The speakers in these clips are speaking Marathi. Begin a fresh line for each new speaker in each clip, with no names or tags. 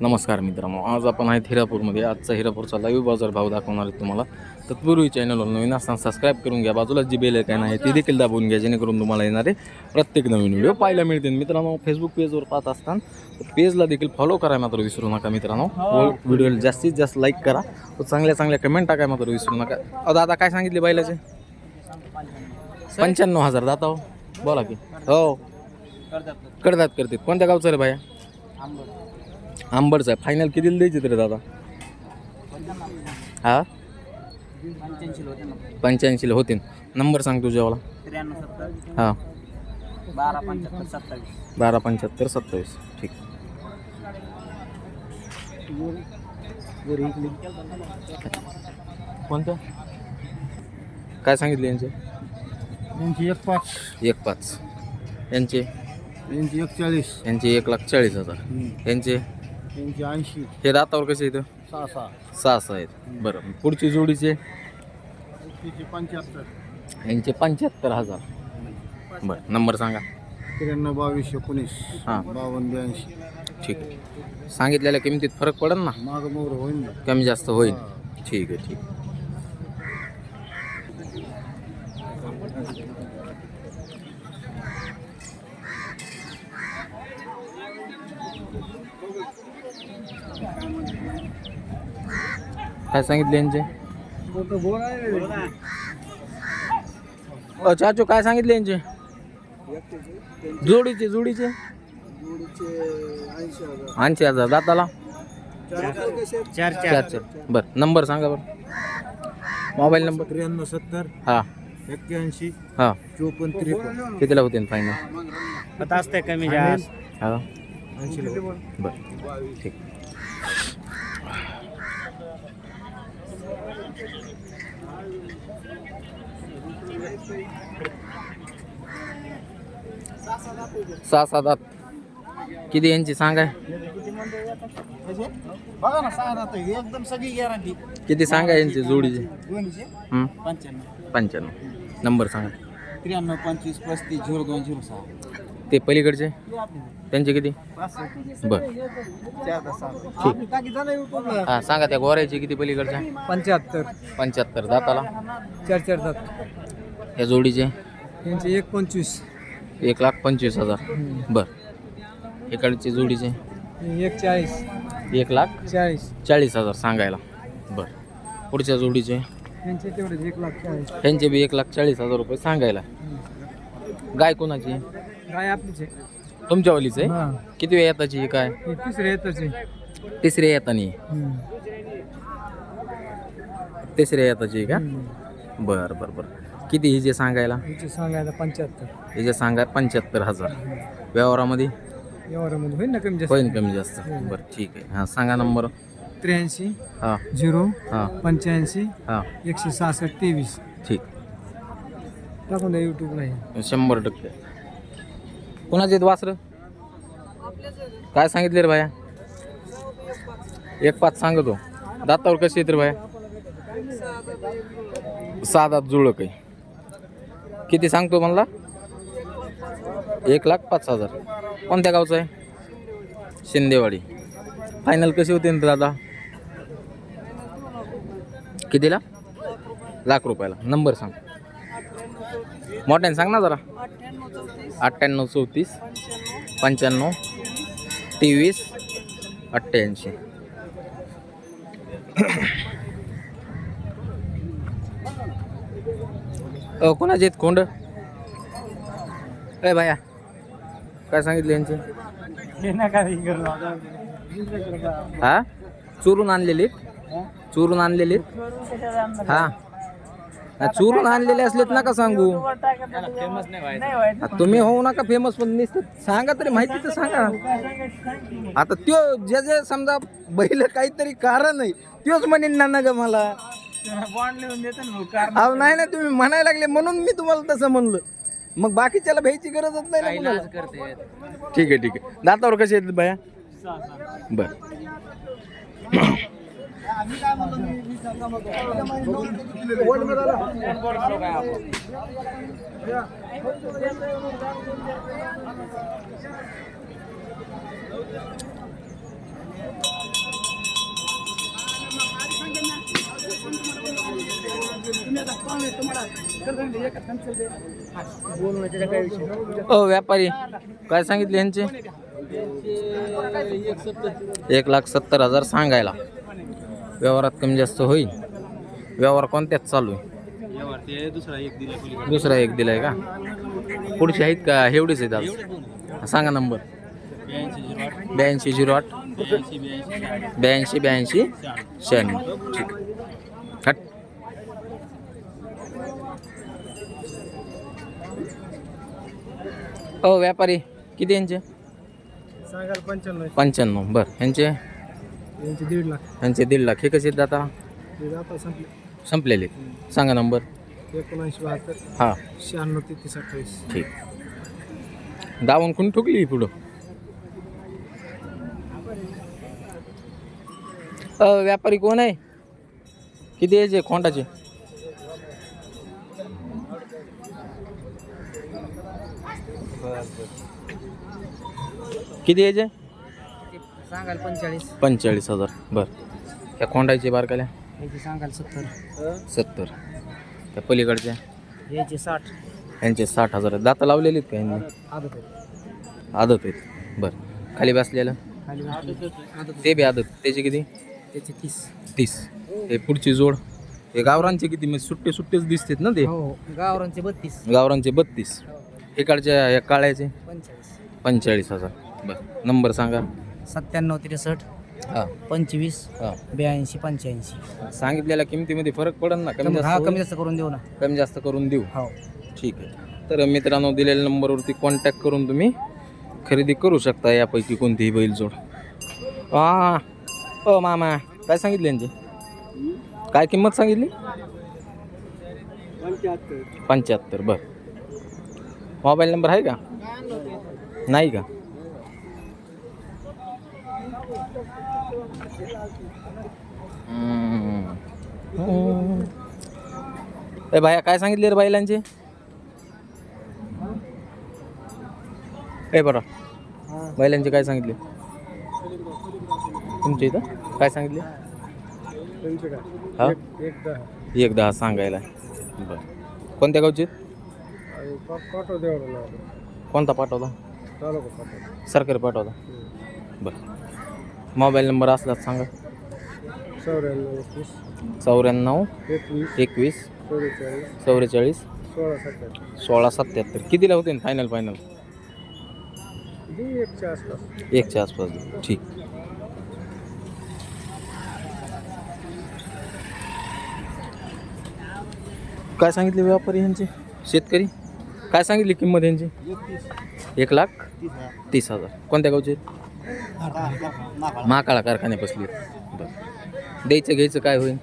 नमस्कार मित्रांनो आज आपण आहेत हिरापूरमध्ये. आजचा हिरापूरचा लाईव्ह बाजार भाव दाखवणार आहे तुम्हाला. तत्पूर्वी चॅनलवर नवीन असताना सबस्क्राईब करून घ्या. बाजूला जी बेल काय आहे ती देखील दाबून घ्या जेणेकरून तुम्हाला येणारे प्रत्येक नवीन व्हिडिओ पाहायला मिळतील. मित्रांनो फेसबुक पेजवर पाहत असताना पेजला देखील फॉलो करायला मात्र विसरू नका मित्रांनो. व्हिडिओला जास्तीत जास्त लाईक करा. व चांगल्या चांगल्या कमेंट टाकाय मात्र विसरू नका. दादा काय सांगितले बैलाचे? पंच्याण्णव हजार. दाता हो. बोला की. हो. करतात करतात. कोणत्या गावचं रे बाया आंबडचं आहे फायनल कितीला द्यायचे तरी दादा? हा? पंच्याऐंशीला होतील नंबर सांग
त्र्याण्णव सत्तर
हां.
बारा पंच्याहत्तर सत्तावीस.
बारा पंच्याहत्तर सत्तावीस ठीक. कोणतं? काय सांगितले यांचे?
यांची एक पाच.
एक पाच. यांचे?
यांची एक चाळीस.
यांचे एक लाख चाळीस हजार. यांचे?
यांची ऐंशी.
हे दातावर कसे इथं
सहा सहा
सहा सहा आहेत. बरं. पुढची जोडीचे?
पंच्याहत्तर.
यांचे पंच्याहत्तर हजार. बरं. नंबर सांगा.
त्र्याण्णव बावीस एकोणीस.
हां.
बावन्न ब्याऐंशी.
ठीक आहे. सांगितलेल्या किमतीत फरक पडेल ना?
माग मोर होईल ना.
कमी जास्त होईल. ठीक आहे ठीक आहे. काय सांगितले यांचे? चाचू काय सांगितले यांचे? जोडीचे जोडीचे?
ऐंशी हजार
दाताला?
चार
चार. चार बरं नंबर सांगा बरं. Mobile number?
त्र्याण्णव सत्तर.
हां.
एक्क्याऐंशी.
हां.
चोपन्न त्रेपन्न.
कितीला होते फायनल
आता असते कमी जास्त.
हां. बरं ठीक. सहा सात आठ. किती यांची? सांगाय
बघा ना सहा राहते एकदम सगळी गॅरंटी
किती सांगा यांची जोडीचे?
दोन्हीचे
हं?
पंच्याण्णव.
पंच्याण्णव. नंबर सांगा.
त्र्याण्णव पंचवीस पस्तीस झिरो दोन झिरो सहा.
ते पलीकडचे? त्यांचे किती? बरं. हां सांगा त्या गोऱ्याचे किती पलीकडच्या
पंच्याहत्तर.
पंच्याहत्तर. दाताला?
चार चार जात
या जोडीचे?
त्यांचे एक पंचवीस.
एक लाख पंचवीस हजार. बर. इकडचे जोडीचे?
एक चाळीस.
एक लाख?
चाळीस.
चाळीस हजार सांगायला. बर. पुढच्या जोडीचे?
त्यांचे तेवढेच एक लाख चाळीस.
त्यांचे बी एक लाख चाळीस हजार रुपये सांगायला. गाय कोणाची?
काय आपलीच आहे.
तुमच्यावालीच आहे?
हा.
किती वेळ येताची काय
हे तिसरे येतच. आहे
तिसऱ्या येतानी? तिसऱ्या येताची का? बर बर बर. किती हिचे सांगायला?
हिचे सांगायला पंच्याहत्तर.
हिचे सांगा पंच्याहत्तर हजार. व्यवहारामध्ये?
एवढ्यामध्ये होईल ना कमी जास्त?
होईल कमी जास्त. बरं ठीक आहे. हां सांगा नंबर.
त्र्याऐंशी
हां.
झिरो
हां.
पंच्याऐंशी
हां.
एकशे सहासष्ट तेवीस.
ठीक.
टाकून द्या यूट्यूबला हे.
शंभर टक्के. कोणाचे आहेत वासरं? काय सांगितले रे भाया? एक पाच सांगतो. दातावर कशी येत रे भाया? सहा दात जुळक आहे. किती सांगतो म्हणला? एक लाख पाच हजार. कोणत्या गावचं आहे? शिंदेवाडी. फायनल कशी होते ना दादा? कितीला? लाख रुपयाला. नंबर सांग. मोठ्याने सांग ना जरा. अठ्ठ्याण्णव चौतीस. पंच्याण्णव. तेवीस. अठ्ठ्याऐंशी. कोणाचे आहेत कोंड ए भाया काय सांगितले यांचे? हा चोरून आणलेले चोरून आणलेले हा, चोरून आणलेले असलेत नका सांगू. आ, तुम्ही? होऊ नका फेमस पण नुसतं सांगा तरी माहिती तर सांगा. आता त्यो जे जे समजा बैल काहीतरी कारण आहे त्योच म्हणेन ना ना ग मला
बॉन्ड लिहून देतो ना कार
अहो नाही ना तुम्ही म्हणायला लागले म्हणून मी तुम्हाला तसं म्हणलं. मग बाकीच्याला भ्यायची गरजच नाही ना कुणाला.
करते.
ठीक आहे ठीक आहे. दातावर कसे येतात बाया? बर. ओ व्यापारी. काय सांगितले यांचे? एक लाख सत्तर हजार सांगायला. व्यवहारात कमी जास्त होईल? व्यवहार कोणत्याच चालू आहे? दुसरा एक दिलाय का? पुढचे आहेत का? एवढेच आहेत आज? सांगा नंबर. ब्याऐंशी झिरो आठ. ब्याऐंशी ब्याऐंशी शहाण्णव. ठीक. हट. हो व्यापारी किती यांचे?
सांगाल पंच्याण्णव.
पंच्याण्णव. बरं ह्यांचे
यांचे दीड लाख.
ह्यांचे दीड लाख. हे कसे आहेत
हे आता संपले.
संपलेले सांगा नंबर.
एकोणऐंशी बहात्तर.
हां.
शहाण्णव तेहतीस अठ्ठावीस.
ठीक. दावून कोणी ठोकली पुढं? अ व्यापारी कोण आहे? किती यायचे खोंडाचे? किती यायचे
सांगाल पंचेचाळीस.
पंचेचाळीस हजार. बर. त्या खोंडाचे बारकाल्या?
याचे सांगाल सत्तर.
सत्तर. त्या पलीकडच्या?
याचे साठ.
यांचे साठ हजार आहेत. दाता लावलेली आहेत का यांनी
आदत
आदत आहेत. बरं. खाली बसलेलं?
खाली आदत
ते बी आदत. त्याचे किती?
त्याचे तीस.
तीस. हे पुढची जोड. हे गावरांचे किती? म्हणजे सुट्टे सुट्टेच दिसतात ना ते?
हो हो गावरांचे बत्तीस.
गावरांचे बत्तीस. इकडच्या या काळ्याचे?
पंचेचाळीस.
पंचेचाळीस हजार. बरं. नंबर सांगा.
सत्त्याण्णव त्रेसष्ट
हां.
पंचवीस
हां.
ब्याऐंशी पंच्याऐंशी.
सांगितलेल्या किमतीमध्ये फरक पडेल ना? कमी
हा
जास्त
कमी
होईल?
जास्त करून देऊ ना.
कमी जास्त करून देऊ.
हो.
ठीक आहे. तर मित्रांनो दिलेल्या नंबरवरती कॉन्टॅक्ट करून तुम्ही खरेदी करू शकता यापैकी कोणतीही बैलजोड हा ओ मामा काय सांगितले यांची? काय किंमत सांगितली? पंच्याहत्तर बर. मोबाईल नंबर आहे का? नाही का? ए भाया काय सांगितले रे बैलांचे? ए बरं. बैलांचे काय सांगितले? तुमच्या इथं? काय सांगितले? हा?
एक दहा
सांगायला. बरं. कोणत्या गावचे? कोणता पाठवता? सरकारी पाठवता. बरं. मोबाईल नंबर असलाच सांगा.
चौऱ्याण्णव एकवीस
चौऱ्याण्णव
एकवीस
चौवेचाळीस
सोळा
सत्याहत्तर. कितीला होते? ना फायनल फायनल
एकच्या आसपास.
ठीक. काय सांगितले व्यापारी यांचे? शेतकरी? काय सांगितली किंमत यांची? एक लाख तीस हजार. कोणत्या गावचे? महाकाळा कारखान्यापासली. बरं. द्यायचं घ्यायचं काय होईल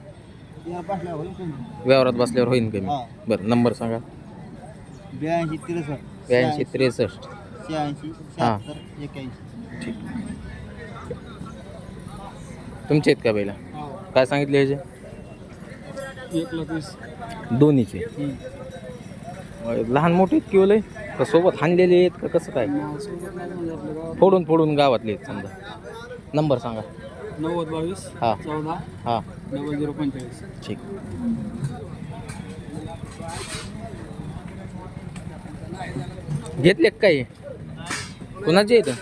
व्यवहारात बसल्यावर होईल कमी बरं नंबर सांगा.
ब्याऐंशी त्रेसष्ट.
ब्याऐंशी त्रेसष्ट.
शहाऐंशी
हां.
शहात्तर एक्याऐंशी.
ठीक. तुमचे आहेत का बैला? काय सांगितले ह्याचे
एक लाख वीस.
दोन्हीचे. लहान मोठे आहेत किंवा लय? का सोबत हाणलेले आहेत का कसं काय? फोडून फोडून गावातले आहेत समजा. नंबर सांगा.
नव्वद बावीस
हां.
चौदा
हां.
डबल झिरो पंचेचाळीस.
ठीक. घेतले काही कुणाचे आहेत?